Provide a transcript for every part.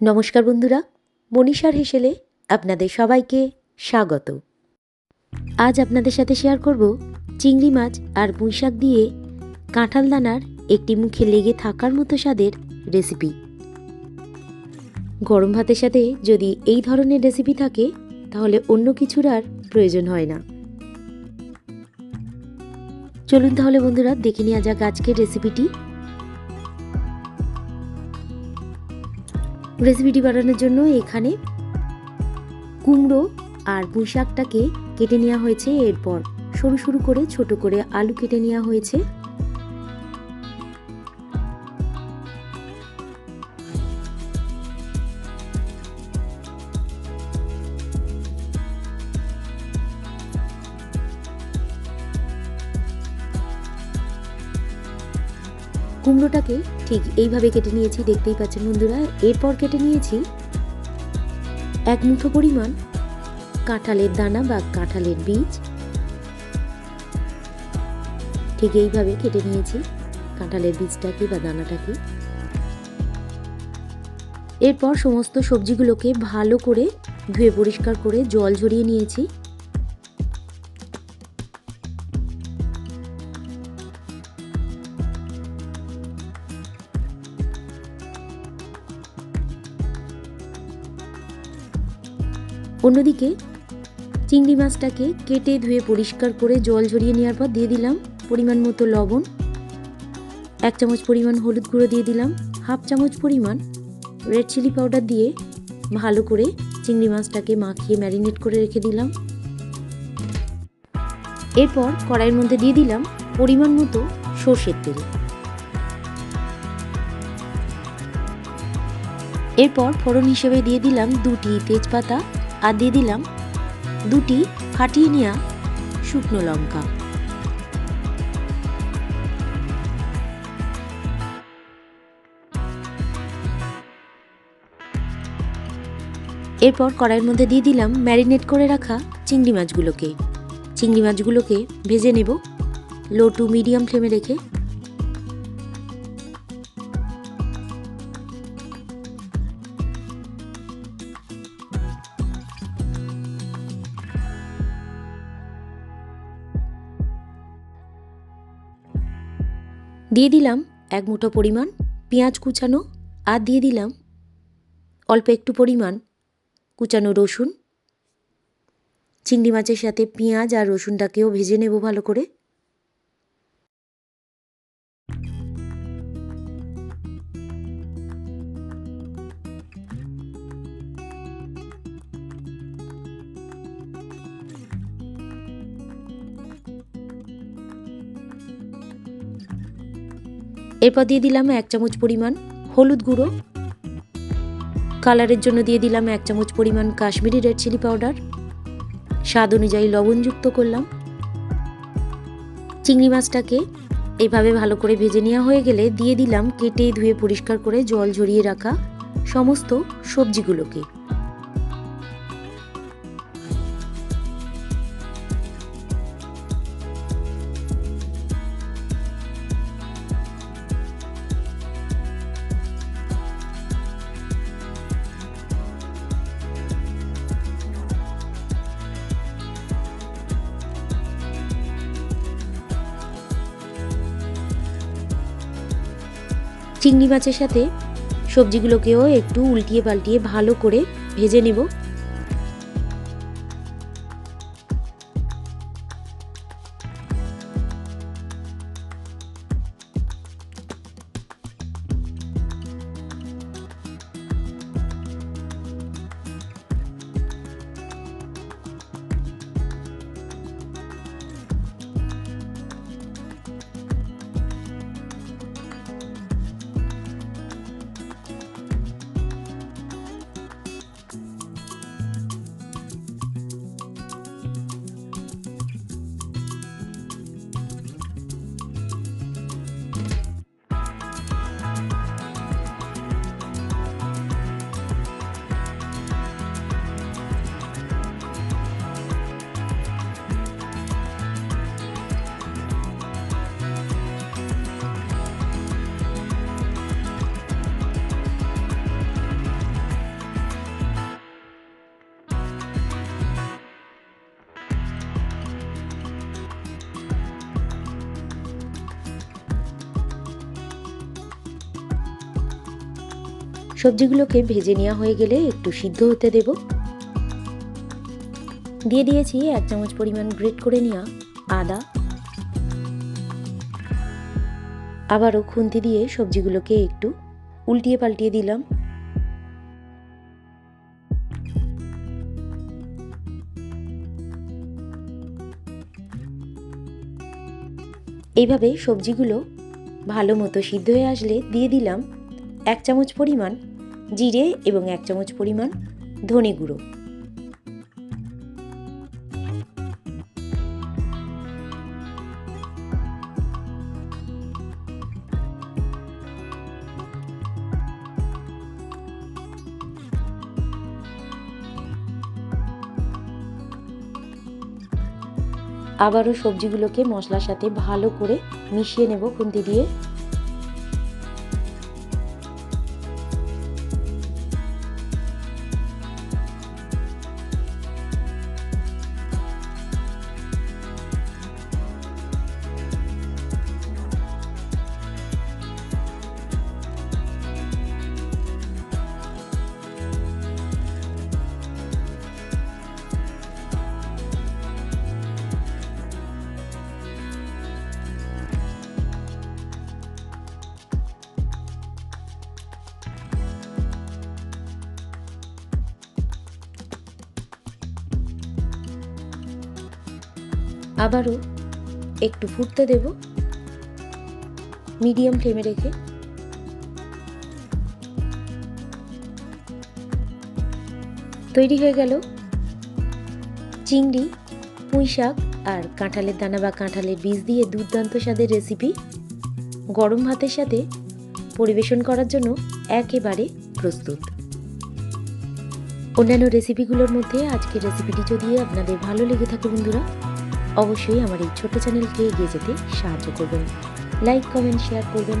নমস্কার বন্ধুরা, মনীষার হেসেলে আপনাদের সবাইকে স্বাগত। আজ আপনাদের সাথে শেয়ার করব চিংড়ি মাছ আর পুঁইশাক দিয়ে কাঁঠাল দানার একটি মুখে লেগে থাকার মতো স্বাদের রেসিপি গরম ভাতের সাথে যদি এই ধরনের রেসিপি থাকে, তাহলে অন্য কিছুর আর প্রয়োজন হয় না। চলুন তাহলে বন্ধুরা, দেখে নেওয়া যাক আজকের রেসিপিটি রেসিপিটি বানানোর জন্য এখানে কুমড়ো আর পুঁই শাকটাকে কেটে নেওয়া হয়েছে এরপর সরু সরু করে ছোট করে আলু কেটে নেওয়া হয়েছে। কুমড়োটাকে ঠিক এইভাবে কেটে নিয়েছি, দেখতেই পাচ্ছেন বন্ধুরা। এরপর কেটে নিয়েছি এক মুঠো পরিমাণ কাঁঠালের দানা বা কাঁঠালের বীজ। ঠিক এইভাবে কেটে নিয়েছি কাঁঠালের বীজটাকে বা দানাটাকে। এরপর সমস্ত সবজিগুলোকে ভালো করে ধুয়ে পরিষ্কার করে জল ঝরিয়ে নিয়েছি। অন্যদিকে, চিংড়ি মাছটাকে কেটে ধুয়ে পরিষ্কার করে জল ঝরিয়ে নেওয়ার পর দিয়ে দিলাম পরিমাণ মতো লবণ। এক চামচ পরিমাণ হলুদ গুঁড়ো দিয়ে দিলাম, হাফ চামচ পরিমাণ রেড চিলি পাউডার দিয়ে ভালো করে চিংড়ি মাছটাকে মাখিয়ে ম্যারিনেট করে রেখে দিলাম। এরপর কড়াইয়ের মধ্যে দিয়ে দিলাম পরিমাণ মতো সর্ষের তেল। এরপর ফোড়ন হিসেবে দিয়ে দিলাম দুটি তেজপাতা আর দিয়ে দিলাম দুটি ফাটিয়ে নেওয়া শুকনো লঙ্কা। এরপর কড়াইয়ের মধ্যে দিয়ে দিলাম ম্যারিনেট করে রাখা চিংড়ি মাছগুলোকে। চিংড়ি মাছগুলোকে ভেজে নেব। লো টু মিডিয়াম ফ্লেমে রেখে দিয়ে দিলাম এক মুঠো পরিমাণ পেঁয়াজ কুচানো আর দিয়ে দিলাম অল্প একটু পরিমাণ কুচানো রসুন। চিংড়ি মাছের সাথে পেঁয়াজ আর রসুনটাকেও ভেজে নেব ভালো করে। এরপর দিয়ে দিলাম এক চামচ পরিমাণ হলুদ গুঁড়ো। কালারের জন্য দিয়ে দিলাম এক চামচ পরিমাণ কাশ্মীরি রেড চিলি পাউডার। স্বাদ অনুযায়ী লবণ যুক্ত করলাম। চিংড়ি মাছটাকে এইভাবে ভালো করে ভেজে নেওয়া হয়ে গেলে দিয়ে দিলাম কেটে ধুয়ে পরিষ্কার করে জল ঝরিয়ে রাখা সমস্ত সবজিগুলোকে। চিংড়ি মাছের সাথে সবজিগুলোকেও একটু উল্টিয়ে পাল্টিয়ে ভালো করে ভেজে নেব। সবজিগুলোকে ভেজে নেওয়া হয়ে গেলে একটু সিদ্ধ হতে দেব। দিয়ে দিয়েছি এক চামচ পরিমাণ গ্রেট করে নেওয়া আদা। আবারও খুন্তি দিয়ে সবজিগুলোকে একটু উল্টিয়ে পাল্টিয়ে দিলাম। এইভাবে সবজিগুলো ভালো মতো সিদ্ধ হয়ে আসলে দিয়ে দিলাম এক চামচ পরিমাণ জিরে এবং এক চামচ পরিমাণ ধনে গুঁড়ো। আবারও সবজিগুলোকে মশলার সাথে ভালো করে মিশিয়ে নেব খুন্তি দিয়ে। আবারও একটু ফুটতে দেব। মিডিয়াম ফ্লেমে রেখে। তৈরি হয়ে গেল চিংড়ি পুঁই শাক আর কাঁঠালের দানা বা কাঁঠালের বীজ দিয়ে দুর্দান্ত স্বাদের রেসিপি গরম ভাতের সাথে পরিবেশন করার জন্য একেবারে প্রস্তুত। অন্যান্য রেসিপিগুলোর মধ্যে আজকের রেসিপিটি যদি আপনাদের ভালো লেগে থাকে বন্ধুরা অবশ্যই আমার এই ছোট চ্যানেলকে এগিয়ে যেতে সাহায্য করবেন। লাইক কমেন্ট শেয়ার করবেন।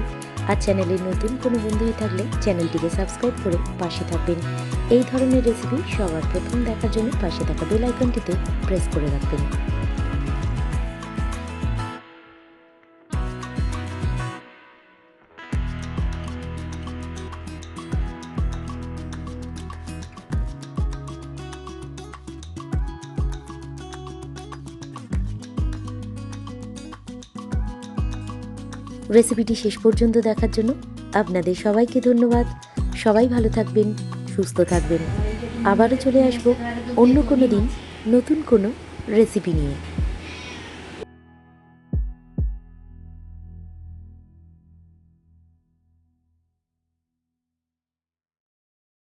আর চ্যানেলের নতুন কোনো বন্ধু হয়ে থাকলে চ্যানেলটিকে সাবস্ক্রাইব করে পাশে থাকবেন। এই ধরনের রেসিপি সবার প্রথম দেখার জন্য পাশে থাকা বেল প্রেস করে রাখবেন। রেসিপিটি শেষ পর্যন্ত দেখার জন্য আপনাদের সবাইকে ধন্যবাদ। সবাই ভালো থাকবেন, সুস্থ থাকবেন। আবারও চলে আসব অন্য কোনো দিন নতুন কোনো রেসিপি নিয়ে।